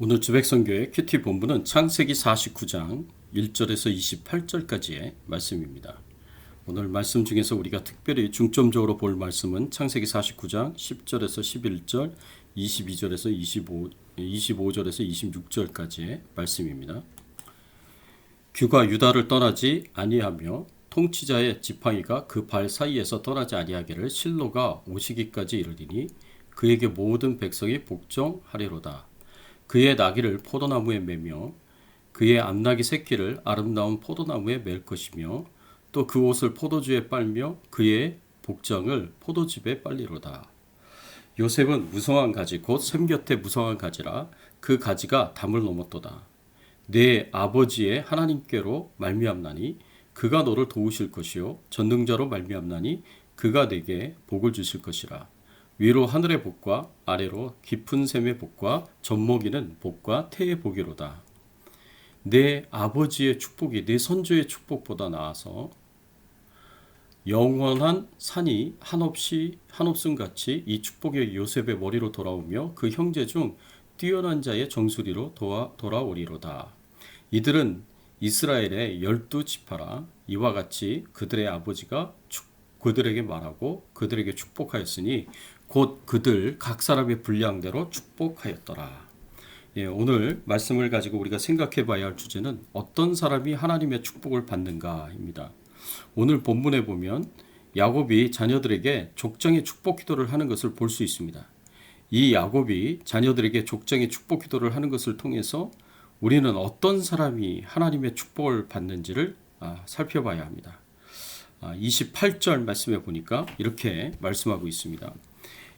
오늘 주백선교회 큐티 본부는 창세기 49장 1절에서 28절까지의 말씀입니다. 오늘 말씀 중에서 우리가 특별히 중점적으로 볼 말씀은 창세기 49장 10절에서 11절, 22절에서 25, 25절에서 26절까지의 말씀입니다. 규가 유다를 떠나지 아니하며 통치자의 지팡이가 그 발 사이에서 떠나지 아니하기를 실로가 오시기까지 이르리니 그에게 모든 백성이 복종하리로다. 그의 나귀를 포도나무에 매며 그의 암나귀 새끼를 아름다운 포도나무에 맬 것이며 또 그 옷을 포도주에 빨며 그의 복장을 포도즙에 빨리로다. 요셉은 무성한 가지 곧 샘 곁에 무성한 가지라 그 가지가 담을 넘었도다. 내 아버지의 하나님께로 말미암나니 그가 너를 도우실 것이요 전능자로 말미암나니 그가 내게 복을 주실 것이라. 위로 하늘의 복과 아래로 깊은 샘의 복과 젖먹이는 복과 태의 복이로다. 내 아버지의 축복이 내 선조의 축복보다 나아서 영원한 산이 한없이 한없음 같이 이 축복의 요셉의 머리로 돌아오며 그 형제 중 뛰어난 자의 정수리로 도와, 돌아오리로다. 이들은 이스라엘의 열두 지파라 이와 같이 그들의 아버지가 축, 그들에게 말하고 그들에게 축복하였으니 곧 그들 각 사람의 분량대로 축복하였더라. 예, 오늘 말씀을 가지고 우리가 생각해 봐야 할 주제는 어떤 사람이 하나님의 축복을 받는가입니다. 오늘 본문에 보면 야곱이 자녀들에게 족장의 축복 기도를 하는 것을 볼 수 있습니다. 이 야곱이 자녀들에게 족장의 축복 기도를 하는 것을 통해서 우리는 어떤 사람이 하나님의 축복을 받는지를 아, 살펴봐야 합니다. 28절 아, 말씀에 보니까 이렇게 말씀하고 있습니다.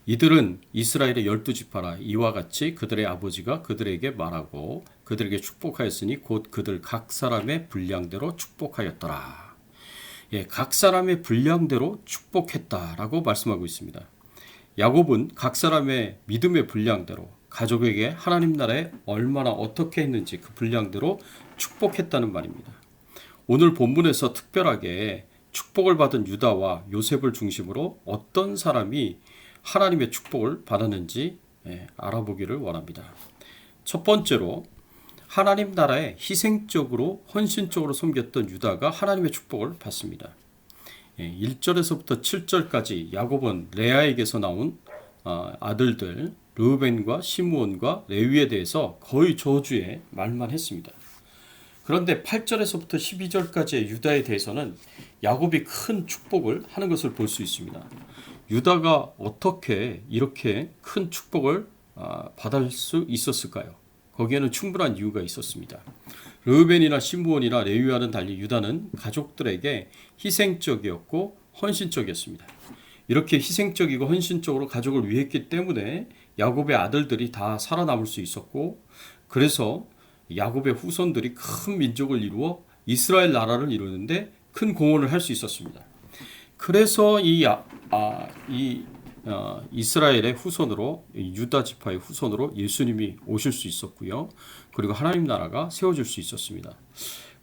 이들은 이스라엘의 열두 지파라 이와 같이 그들의 아버지가 그들에게 말하고 그들에게 축복하였으니 곧 그들 각 사람의 분량대로 축복하였더라. 예, 각 사람의 분량대로 축복했다라고 말씀하고 있습니다. 야곱은 각 사람의 믿음의 분량대로 가족에게 하나님 나라에 얼마나 어떻게 했는지 그 분량대로 축복했다는 말입니다. 오늘 본문에서 특별하게 축복을 받은 유다와 요셉을 중심으로 어떤 사람이 하나님의 축복을 받았는지 예, 알아보기를 원합니다. 첫 번째로 하나님 나라에 희생적으로 헌신적으로 섬겼던 유다가 하나님의 축복을 받습니다. 1절에서부터 예, 7절까지 야곱은 레아에게서 나온 아, 아들들 르벤과 시므온과 레위에 대해서 거의 저주의 말만 했습니다. 그런데 8절에서부터 12절까지의 유다에 대해서는 야곱이 큰 축복을 하는 것을 볼 수 있습니다. 유다가 어떻게 이렇게 큰 축복을 아, 받을 수 있었을까요? 거기에는 충분한 이유가 있었습니다. 르벤이나 시므온이나 레위와는 달리 유다는 가족들에게 희생적이었고 헌신적이었습니다. 이렇게 희생적이고 헌신적으로 가족을 위했기 때문에 야곱의 아들들이 다 살아남을 수 있었고 그래서 야곱의 후손들이 큰 민족을 이루어 이스라엘 나라를 이루는데 큰 공헌을 할 수 있었습니다. 그래서 이, 아, 이 어, 이스라엘의 후손으로 유다 지파의 후손으로 예수님이 오실 수 있었고요. 그리고 하나님 나라가 세워질 수 있었습니다.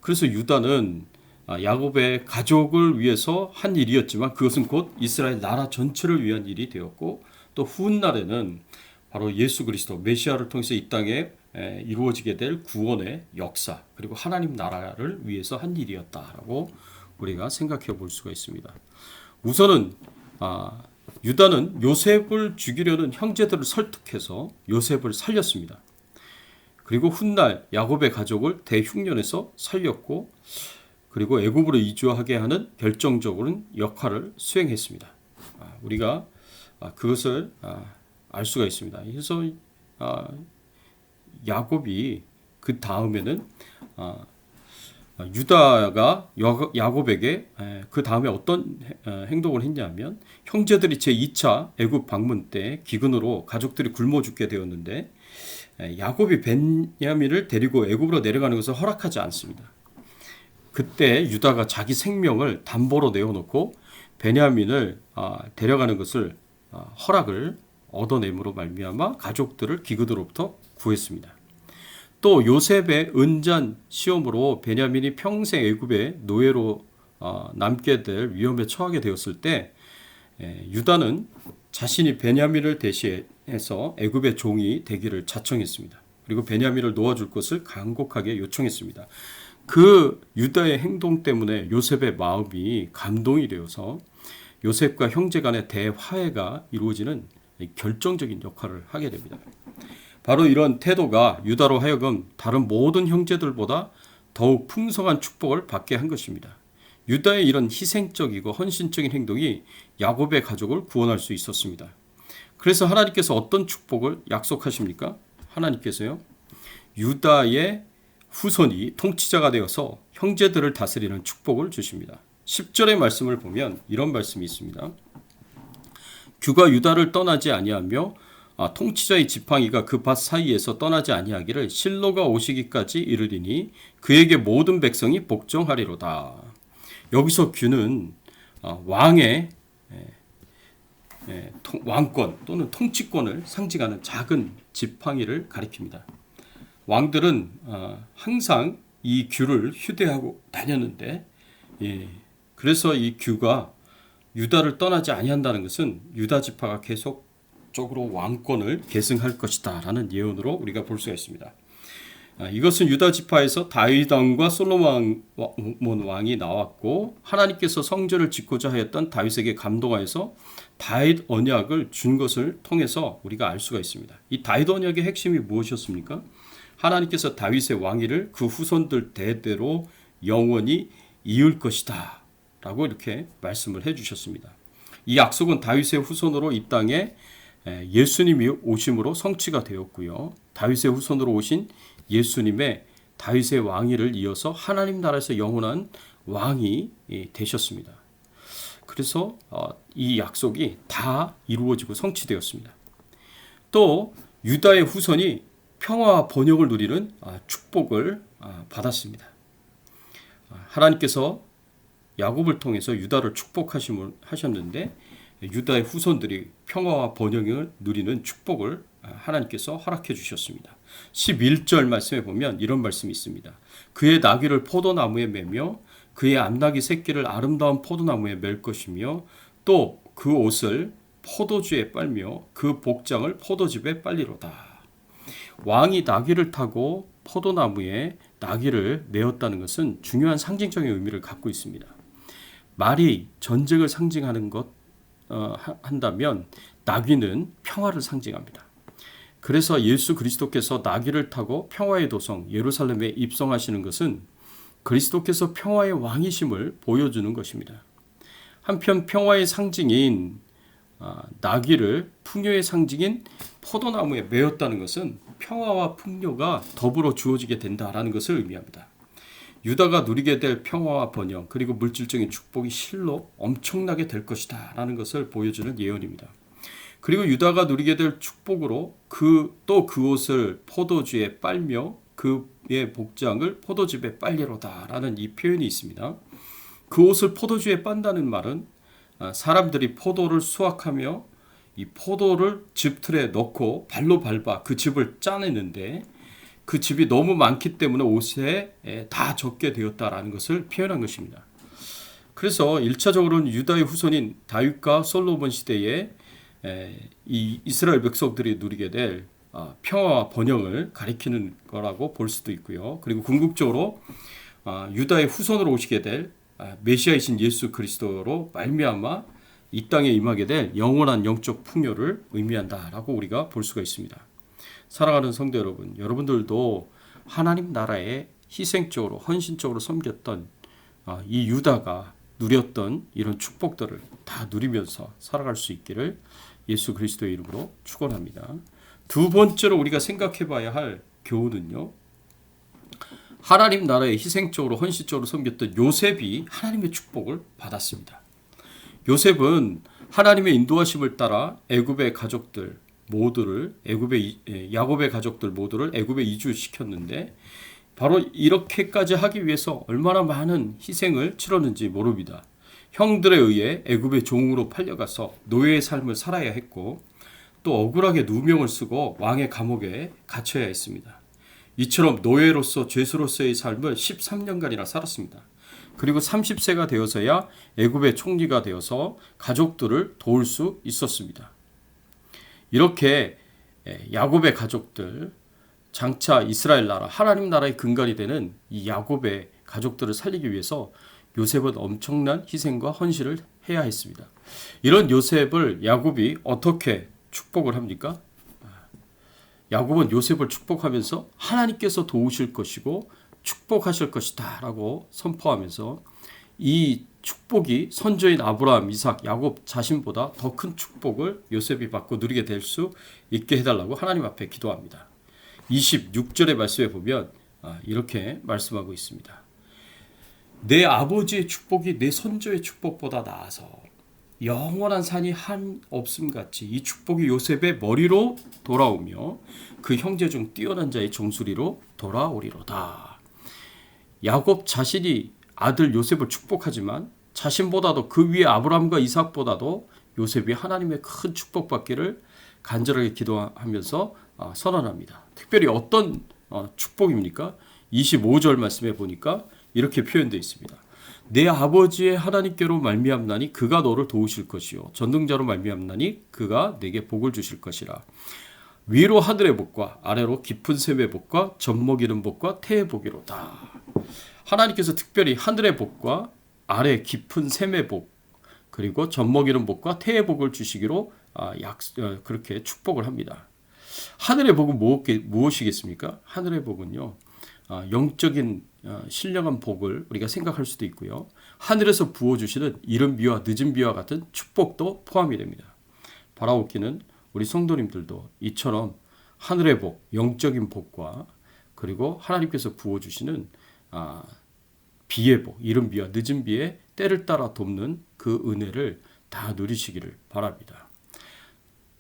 그래서 유다는 아, 야곱의 가족을 위해서 한 일이었지만 그것은 곧 이스라엘 나라 전체를 위한 일이 되었고 또 후날에는 바로 예수 그리스도 메시아를 통해서 이 땅에 이루어지게 될 구원의 역사 그리고 하나님 나라를 위해서 한 일이었다라고 우리가 생각해 볼 수가 있습니다. 우선은 아, 유다는 요셉을 죽이려는 형제들을 설득해서 요셉을 살렸습니다. 그리고 훗날 야곱의 가족을 대흉년에서 살렸고 그리고 애굽으로 이주하게 하는 결정적인 역할을 수행했습니다. 아, 우리가 아, 그것을 아, 알 수가 있습니다. 그래서 야곱이 그 다음에는 유다가 야곱에게 그 다음에 어떤 행동을 했냐면 형제들이 제 2차 애굽 방문 때 기근으로 가족들이 굶어 죽게 되었는데 야곱이 벤야민을 데리고 애굽으로 내려가는 것을 허락하지 않습니다. 그때 유다가 자기 생명을 담보로 내어놓고 베냐민을 아, 데려가는 것을 아, 허락을 얻어냄으로 말미암아 가족들을 기근으로부터 구했습니다. 또 요셉의 은잔 시험으로 베냐민이 평생 애굽의 노예로 어, 남게 될 위험에 처하게 되었을 때 유다는 자신이 베냐민을 대시해서 애굽의 종이 되기를 자청했습니다. 그리고 베냐민을 놓아줄 것을 간곡하게 요청했습니다. 그 유다의 행동 때문에 요셉의 마음이 감동이 되어서 요셉과 형제 간의 대화해가 이루어지는 결정적인 역할을 하게 됩니다. 바로 이런 태도가 유다로 하여금 다른 모든 형제들보다 더욱 풍성한 축복을 받게 한 것입니다. 유다의 이런 희생적이고 헌신적인 행동이 야곱의 가족을 구원할 수 있었습니다. 그래서 하나님께서 어떤 축복을 약속하십니까? 하나님께서요. 유다의 후손이 통치자가 되어서 형제들을 다스리는 축복을 주십니다. 10절의 말씀을 보면 이런 말씀이 있습니다. 규가 유다를 떠나지 아니하며 아, 통치자의 지팡이가 그 밭 사이에서 떠나지 아니하기를 실로가 오시기까지 이르리니 그에게 모든 백성이 복종하리로다. 여기서 규는 아, 왕의 예, 예, 왕권 또는 통치권을 상징하는 작은 지팡이를 가리킵니다. 왕들은 아, 항상 이 규를 휴대하고 다녔는데 예, 그래서 이 규가 유다를 떠나지 아니한다는 것은 유다 지파가 계속 적으로 왕권을 계승할 것이다라는 예언으로 우리가 볼 수가 있습니다. 아, 이것은 유다 지파에서 다윗 왕과 솔로몬 왕이 나왔고 하나님께서 성전을 짓고자 하였던 다윗에게 감동하여서 다윗 언약을 준 것을 통해서 우리가 알 수가 있습니다. 이 다윗 언약의 핵심이 무엇이었습니까? 하나님께서 다윗의 왕위를 그 후손들 대대로 영원히 이을 것이다. 라고 이렇게 말씀을 해 주셨습니다. 이 약속은 다윗의 후손으로 이 땅에 예수님이 오심으로 성취가 되었고요. 다윗의 후손으로 오신 예수님의 다윗의 왕위를 이어서 하나님 나라에서 영원한 왕이 되셨습니다. 그래서 어, 이 약속이 다 이루어지고 성취되었습니다. 또 유다의 후손이 평화와 번영을 누리는 아, 축복을 아, 받았습니다. 아, 하나님께서 야곱을 통해서 유다를 축복하셨는데 유다의 후손들이 평화와 번영을 누리는 축복을 하나님께서 허락해 주셨습니다. 11절 말씀에 보면 이런 말씀이 있습니다. 그의 나귀를 포도나무에 매며 그의 암나귀 새끼를 아름다운 포도나무에 맬 것이며 또 그 옷을 포도주에 빨며 그 복장을 포도즙에 빨리로다. 왕이 나귀를 타고 포도나무에 나귀를 메었다는 것은 중요한 상징적인 의미를 갖고 있습니다. 말이 전쟁을 상징하는 것 어, 한다면 나귀는 평화를 상징합니다. 그래서 예수 그리스도께서 나귀를 타고 평화의 도성 예루살렘에 입성하시는 것은 그리스도께서 평화의 왕이심을 보여주는 것입니다. 한편 평화의 상징인 아, 나귀를 풍요의 상징인 포도나무에 메었다는 것은 평화와 풍요가 더불어 주어지게 된다라는 것을 의미합니다. 유다가 누리게 될 평화와 번영 그리고 물질적인 축복이 실로 엄청나게 될 것이다 라는 것을 보여주는 예언입니다. 그리고 유다가 누리게 될 축복으로 그 또 그 옷을 포도주에 빨며 그의 복장을 포도즙에 빨리로다라는 이 표현이 있습니다. 그 옷을 포도주에 빤다는 말은 아, 사람들이 포도를 수확하며 이 포도를 즙틀에 넣고 발로 밟아 그 즙을 짜내는데 그 즙이 너무 많기 때문에 옷에 다 적게 되었다라는 것을 표현한 것입니다. 그래서 1차적으로는 유다의 후손인 다윗과 솔로몬 시대에 이 이스라엘 백성들이 누리게 될 아, 평화와 번영을 가리키는 거라고 볼 수도 있고요. 그리고 궁극적으로 아, 유다의 후손으로 오시게 될 아, 메시아이신 예수 그리스도로 말미암아 이 땅에 임하게 될 영원한 영적 풍요를 의미한다라고 우리가 볼 수가 있습니다. 사랑하는 성도 여러분, 여러분들도 하나님 나라에 희생적으로 헌신적으로 섬겼던 이 유다가 누렸던 이런 축복들을 다 누리면서 살아갈 수 있기를 예수 그리스도의 이름으로 축원합니다. 두 번째로 우리가 생각해 봐야 할 교훈은요. 하나님 나라에 희생적으로 헌신적으로 섬겼던 요셉이 하나님의 축복을 받았습니다. 요셉은 하나님의 인도하심을 따라 애굽의 가족들 모두를 애굽의 예, 야곱의 가족들 모두를 애굽에 이주시켰는데 바로 이렇게까지 하기 위해서 얼마나 많은 희생을 치렀는지 모릅니다. 형들에 의해 애굽의 종으로 팔려가서 노예의 삶을 살아야 했고 또 억울하게 누명을 쓰고 왕의 감옥에 갇혀야 했습니다. 이처럼 노예로서 죄수로서의 삶을 13년간이나 살았습니다. 그리고 30세가 되어서야 애굽의 총리가 되어서 가족들을 도울 수 있었습니다. 이렇게 야곱의 가족들 장차 이스라엘 나라 하나님 나라의 근간이 되는 이 야곱의 가족들을 살리기 위해서 요셉은 엄청난 희생과 헌신을 해야 했습니다. 이런 요셉을 야곱이 어떻게 축복을 합니까? 야곱은 요셉을 축복하면서 하나님께서 도우실 것이고 축복하실 것이다라고 선포하면서 이 축복이 선조인 아브라함, 이삭, 야곱 자신보다 더 큰 축복을 요셉이 받고 누리게 될 수 있게 해달라고 하나님 앞에 기도합니다. 26절의 말씀에 보면 아, 이렇게 말씀하고 있습니다. 내 아버지의 축복이 내 선조의 축복보다 나아서 영원한 산이 한 없음 같이 이 축복이 요셉의 머리로 돌아오며 그 형제 중 뛰어난 자의 정수리로 돌아오리로다. 야곱 자신이 아들 요셉을 축복하지만 자신보다도 그 위에 아브라함과 이삭보다도 요셉이 하나님의 큰 축복받기를 간절하게 기도하면서 어, 선언합니다. 특별히 어떤 어, 축복입니까? 25절 말씀에 보니까 이렇게 표현되어 있습니다. 내 아버지의 하나님께로 말미암나니 그가 너를 도우실 것이요 전능자로 말미암나니 그가 내게 복을 주실 것이라. 위로 하늘의 복과 아래로 깊은 샘의 복과 젖먹이는 복과 태의 복이로다. 하나님께서 특별히 하늘의 복과 아래 깊은 샘의 복 그리고 젖먹이는 복과 태의 복을 주시기로 아, 약 어, 그렇게 축복을 합니다. 하늘의 복은 무엇이겠습니까? 하늘의 복은요 아, 영적인 어, 신령한 복을 우리가 생각할 수도 있고요. 하늘에서 부어 주시는 이른 비와 늦은 비와 같은 축복도 포함이 됩니다. 바라옵기는 우리 성도님들도 이처럼 하늘의 복, 영적인 복과 그리고 하나님께서 부어주시는 아, 비의 복, 이른 비와 늦은 비의 때를 따라 돕는 그 은혜를 다 누리시기를 바랍니다.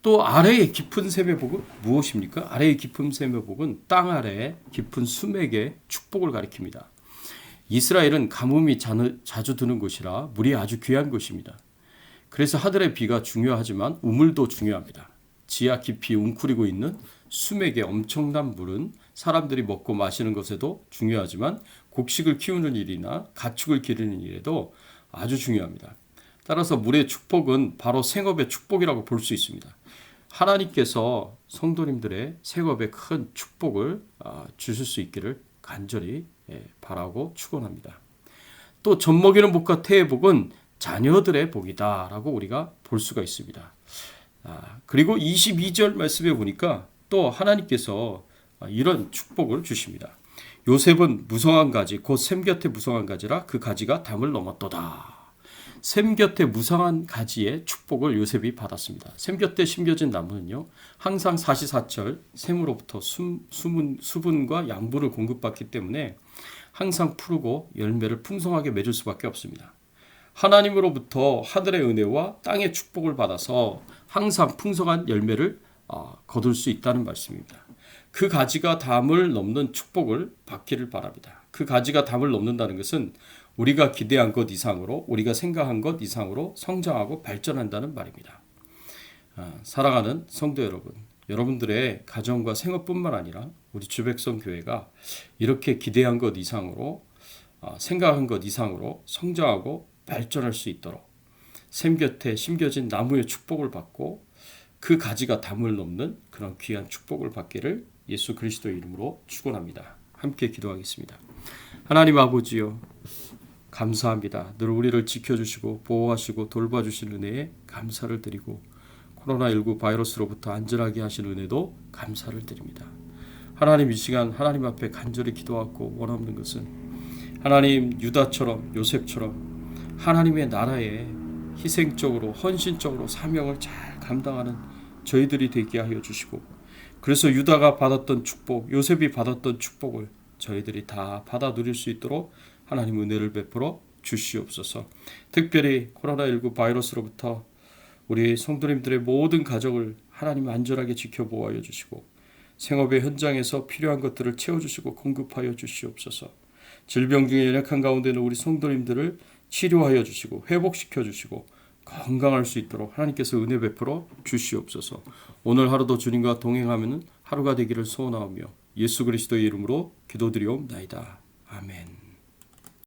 또 아래의 깊은 샘의 복은 무엇입니까? 아래의 깊은 샘의 복은 땅 아래 깊은 수맥의 축복을 가리킵니다. 이스라엘은 가뭄이 자주 드는 곳이라 물이 아주 귀한 곳입니다. 그래서 하늘의 비가 중요하지만 우물도 중요합니다. 지하 깊이 웅크리고 있는 수맥의 엄청난 물은 사람들이 먹고 마시는 것에도 중요하지만 곡식을 키우는 일이나 가축을 기르는 일에도 아주 중요합니다. 따라서 물의 축복은 바로 생업의 축복이라고 볼 수 있습니다. 하나님께서 성도님들의 생업에 큰 축복을 아, 주실 수 있기를 간절히 예, 바라고 축원합니다. 또 젖먹이는 복과 태의 복은 자녀들의 복이다라고 우리가 볼 수가 있습니다. 아, 그리고 22절 말씀에 보니까 또 하나님께서 이런 축복을 주십니다. 요셉은 무성한 가지 곧 샘 곁에 무성한 가지라 그 가지가 담을 넘었도다. 샘 곁에 무성한 가지의 축복을 요셉이 받았습니다. 샘 곁에 심겨진 나무는요, 항상 사시사철 샘으로부터 수, 수분, 수분과 양분을 공급받기 때문에 항상 푸르고 열매를 풍성하게 맺을 수밖에 없습니다. 하나님으로부터 하늘의 은혜와 땅의 축복을 받아서 항상 풍성한 열매를 어, 거둘 수 있다는 말씀입니다. 그 가지가 담을 넘는 축복을 받기를 바랍니다. 그 가지가 담을 넘는다는 것은 우리가 기대한 것 이상으로 우리가 생각한 것 이상으로 성장하고 발전한다는 말입니다. 아, 사랑하는 성도 여러분, 여러분들의 가정과 생업뿐만 아니라 우리 주백성 교회가 이렇게 기대한 것 이상으로 아, 생각한 것 이상으로 성장하고 발전할 수 있도록 샘 곁에 심겨진 나무의 축복을 받고 그 가지가 담을 넘는 그런 귀한 축복을 받기를 예수 그리스도 이름으로 축원합니다. 함께 기도하겠습니다. 하나님 아버지요 감사합니다. 늘 우리를 지켜주시고 보호하시고 돌봐주신 은혜에 감사를 드리고 코로나19 바이러스로부터 안전하게 하신 은혜도 감사를 드립니다. 하나님 이 시간 하나님 앞에 간절히 기도하고 원하는 것은 하나님 유다처럼 요셉처럼 하나님의 나라에 희생적으로 헌신적으로 사명을 잘 감당하는 저희들이 되게 하여 주시고 그래서 유다가 받았던 축복, 요셉이 받았던 축복을 저희들이 다 받아 누릴 수 있도록 하나님 은혜를 베풀어 주시옵소서. 특별히 코로나19 바이러스로부터 우리 성도님들의 모든 가족을 하나님 안전하게 지켜보아여 주시고 생업의 현장에서 필요한 것들을 채워주시고 공급하여 주시옵소서. 질병 중에 연약한 가운데는 우리 성도님들을 치료하여 주시고 회복시켜 주시고 건강할 수 있도록 하나님께서 은혜 베풀어 주시옵소서. 오늘 하루도 주님과 동행하면 하루가 되기를 소원하며 예수 그리스도의 이름으로 기도드리옵나이다. 아멘.